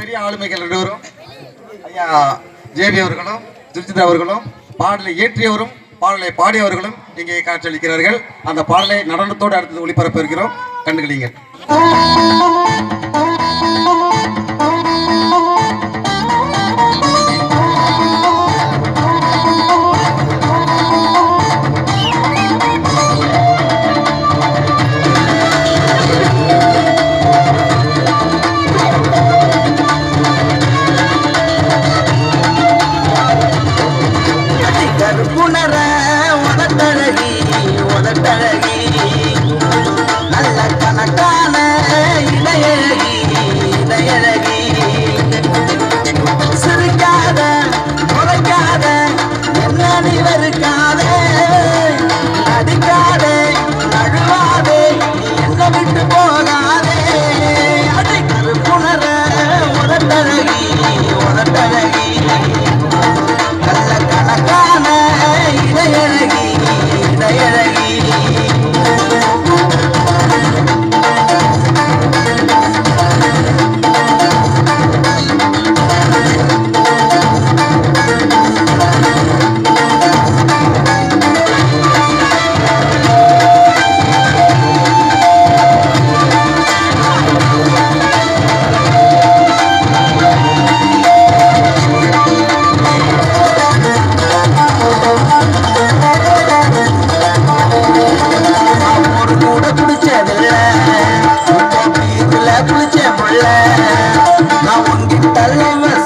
பெரிய ஆளுமைகள் ரெண்டு ஐயா ஜேபி அவர்களும் துர்ஜித் அவர்களும் பாடலை இயற்றியவரும் பாடலை பாடியவர்களும் இங்கே காட்சியளிக்கிறார்கள். அந்த பாடலை நடனத்தோடு அடுத்தது ஒளிபரப்பு இருக்கிறோம். கண்டுகளிங்கள்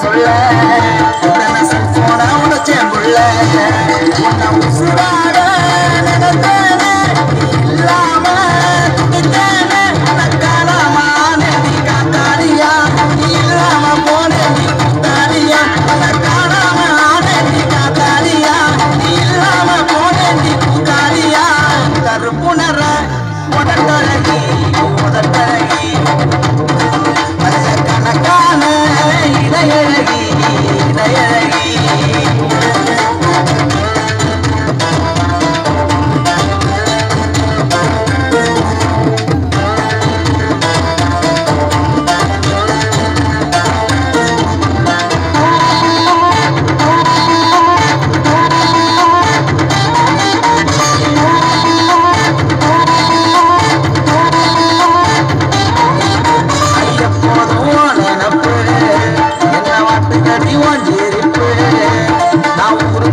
சொல்ல செல்போனா உடச்சேன் புள்ள உன்னை உசுரா